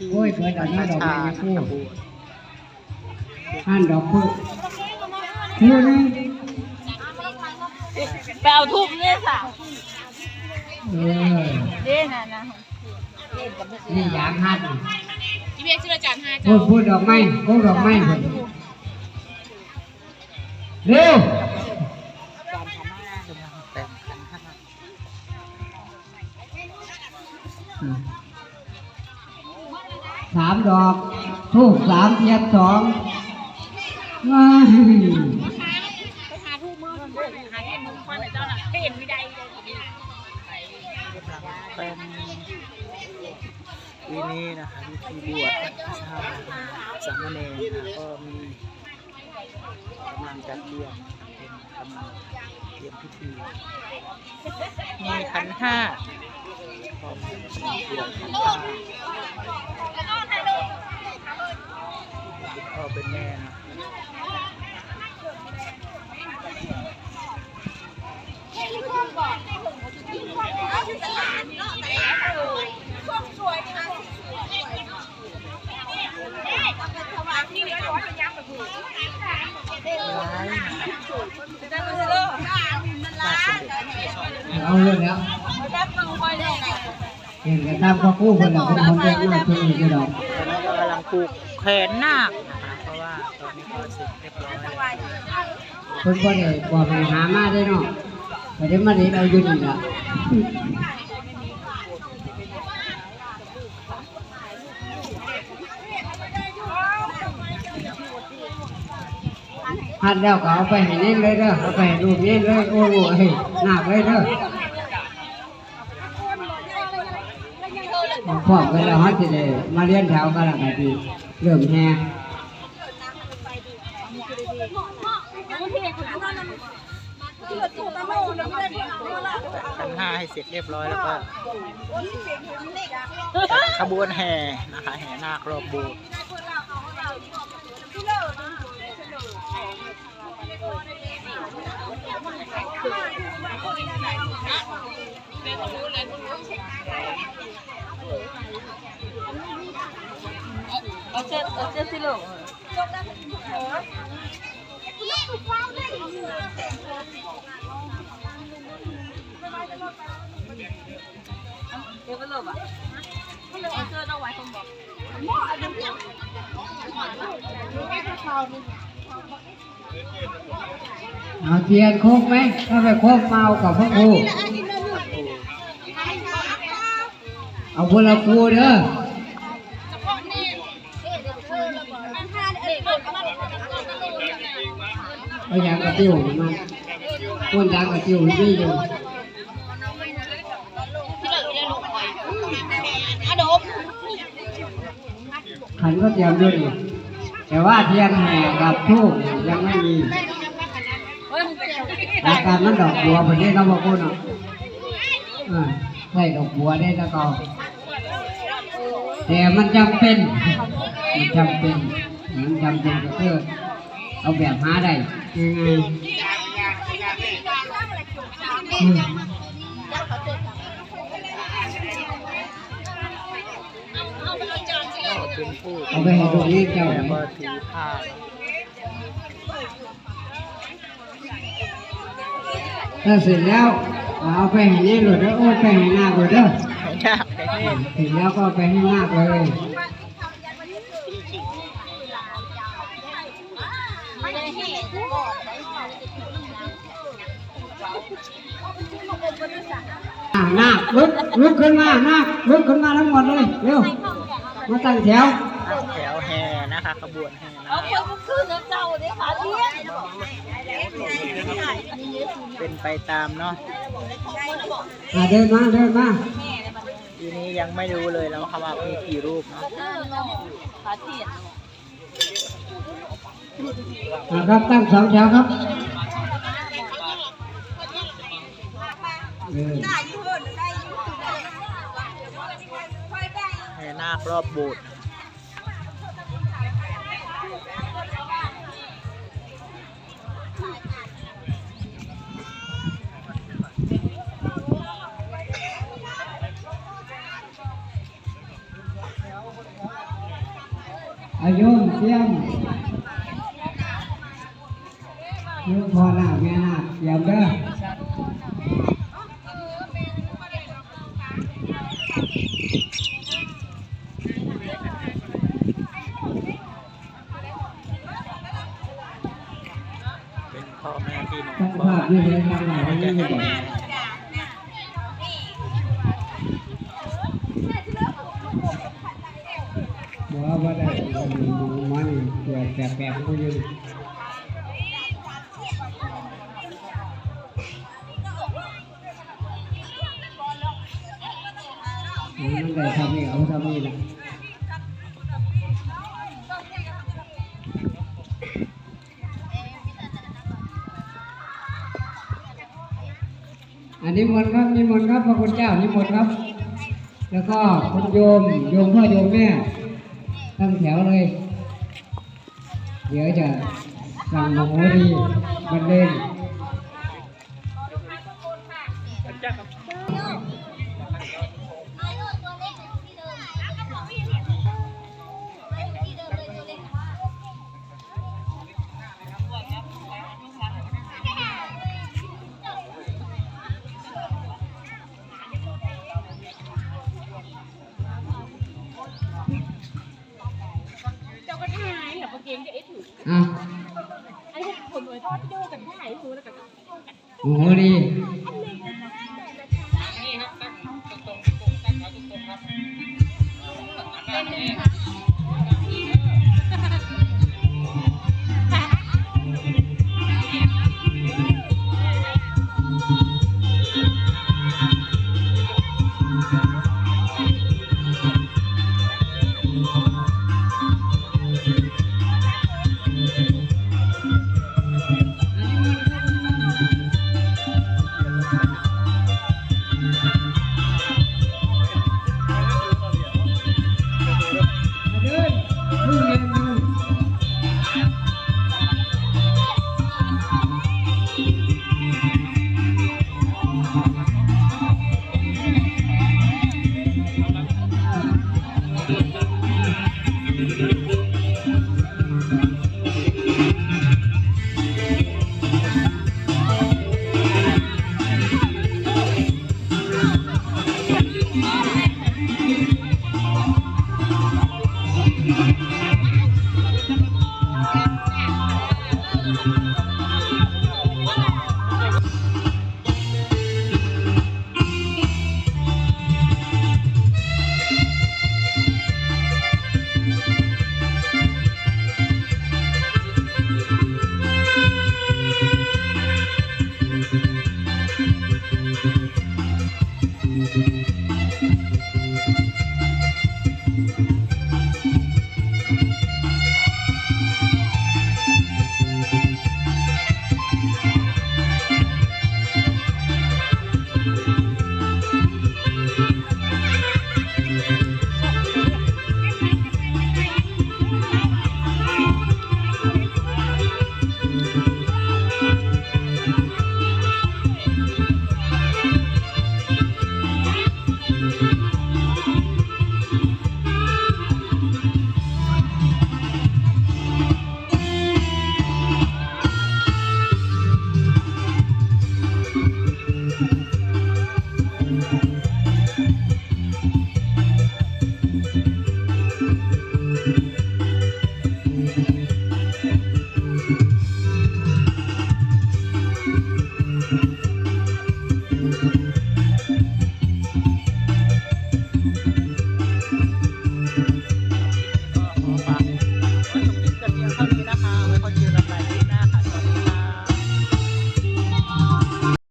ที่โอ้ยเปิดอันนี้ดอกไม้ชาจะพูดขบวนห้านดอกพูดนี่นี่ไปเอาทูบเนี่ยสาวเออเด่นน่ะนะนี่อยากห้านที่เพียชื่ออาจารย์ห้าพูดพูดดอกไม้พูดดอกไม้เถอะเร็วามดอกทูบสามเทียนสองว้ายไปหาทูบมือหาที่มือควันเจ้าน่ะเห็นไม่ได้เป็นปีนี้นะคะพิธีบวชชาสามเณรนะก็มีกำลังจัดเตรียมเป็นกำลังเตรียมพิธีมีขันห้าพร้อมบวชขันห้า พ่อเป็นแม่นะร้ายมาสมเด็จเอาเลยแล้วเห็นกันตามข้อกู้คนละคนคนเดียวมาตัวนี้ก็ดอกตอนนี้ก็กำลังผูก แขนนาคนะคะเพราะว่าตอนนี้ก็เสร็จเรียบร้อยแล้วคนก็ได้บอกให้หามาได้เนาะแต่เดี๋ยวมาเด็เอาอยู่นี่ละหัดแล้วก็เอาไปให้เน้นเลยเด้อเอาไปให้ลูกเน้นเลยโอ้โหเฮ้ยหนักเลยเด้อพร้อมกันแล้วฮัดสิเลยมาเรียนแถวกันละกันดี เริ่มแห่ขันห้าให้เสร็จเรียบร้อยแล้วก็ขบวนแห่นะคะแห่นาครอบโบสถ์เอา เอาเสื้อสิลูกเดี๋ยวไปลูกอะเอาเสื้อต้องไว้คนบอกเอาเทียนโคกไหมถ้าไปโคกเมากับพระครูเอาพละครูเด้อ เอายางกระติ้วมาคนยางกระติ้วนี่อยู่อะดมขันก็เตรียมด้วยแต่ว่าเทียนแห่กับทูบยังไม่มีเฮ้ยมึงเป็นยังไงอาการมันดอกบัวประเทศเราบอกคนเนาะอ่าใช่ดอกบัวได้แล้วก็แต่มันจำเป็น มันจำเป็นมันจำเป็นก็คือ เอาแบบหาได้ยังไงอืมก็เป็นผู้เอาไปให้ลูกเลี้ยงเจ้าแล้วไหมก็ถือผ้าถ้าเสร็จแล้วเอาไปให้เนี่ยหลุดแล้วโอ้ยไปให้หน้าหลุดเด้อให้นาคให้เนตรเสร็จแล้วก็เอาไปให้หน้าเลย อ่านาคลุกลุกขึ้นมานาคลุกขึ้นมาทั้งหมดเลยเร็วมาตั้งแถวตั้งแถวแห่นะคะขบวนแห่นาเอาคคนมึงขึ้นแล้วเจ้าเดี๋ยวขาเทียนเป็นไปตามเนาะอ่าเดินมาเดินมาทีนี้ยังไม่รู้เลยแล้วค่ะว่ามีกี่รูปเนาะขาเทียนอ่าครับตั้งสองแถวครับ เออแห่นาครอบโบสถ์อายุเตรียมยุพอหน้าแม่หน้าเตรียมเด้อ อแม่พี่น้องต้องภาพนี่เลยทางไหนนี่เลยบอกบอกว่าบ่ได้ดูมันเกิดแปลกๆผู้ยืนมันได้ทำนี่เอาทำนี่แหละ อันนี้มนต์ครับนิมนต์ครับพระคุณเจ้านิมนต์ครับ แล้วก็คุณโยมโยมพ่อโยมแม่ตั้งแถวเลย เดี๋ยวจะสั่งหมูดีบันเลง อ้ถืออะไอ้พวกคนรวยทอดดูกันถ่ายดูแล้วกันโมโหดีนี่ครับตั้งตรงตรงตั้งเขาตรงครับ